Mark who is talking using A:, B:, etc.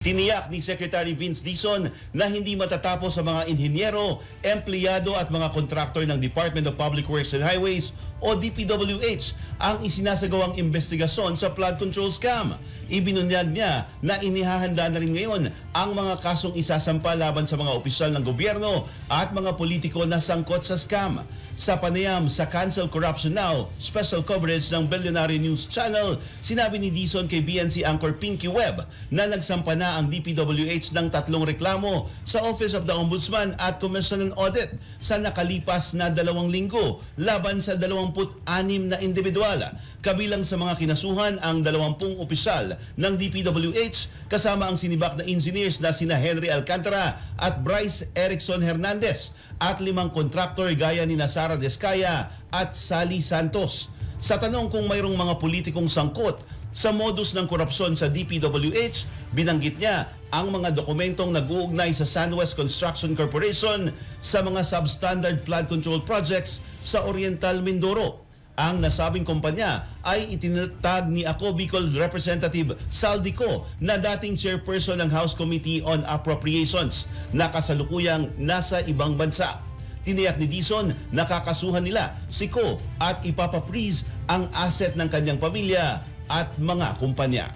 A: Tiniyak ni Secretary Vince Dizon na hindi matatapos sa mga inhinyero, empleyado at mga kontraktor ng Department of Public Works and Highways o DPWH ang isinasagawang investigasyon sa flood control scam. Ibinunyag niya na inihahanda na rin ngayon ang mga kasong isasampa laban sa mga opisyal ng gobyerno at mga politiko na sangkot sa scam. Sa panayam sa Cancel Corruption Now, special coverage ng Billionaire News Channel, sinabi ni Dizon kay BNC anchor Pinky Webb na nagsampa na ang DPWH ng tatlong reklamo sa Office of the Ombudsman at Commission on Audit sa nakalipas na dalawang linggo laban sa 26 na individual. Kabilang sa mga kinasuhan ang 20 opisyal ng DPWH kasama ang sinibak na engineers na sina Henry Alcantara at Bryce Erickson Hernandez at limang kontraktor gaya ni Sara Descaya at Sally Santos. Sa tanong kung mayroong mga politikong sangkot sa modus ng korupsyon sa DPWH, binanggit niya ang mga dokumentong nag-uugnay sa SunWest Construction Corporation sa mga substandard flood control projects sa Oriental Mindoro. Ang nasabing kumpanya ay itinatag ni Ako Bicol Representative Saldico na dating chairperson ng House Committee on Appropriations na kasalukuyang nasa ibang bansa. Tiniyak ni Dizon na kakasuhan nila si Ko at ipapaprease ang asset ng kanyang pamilya at mga kumpanya.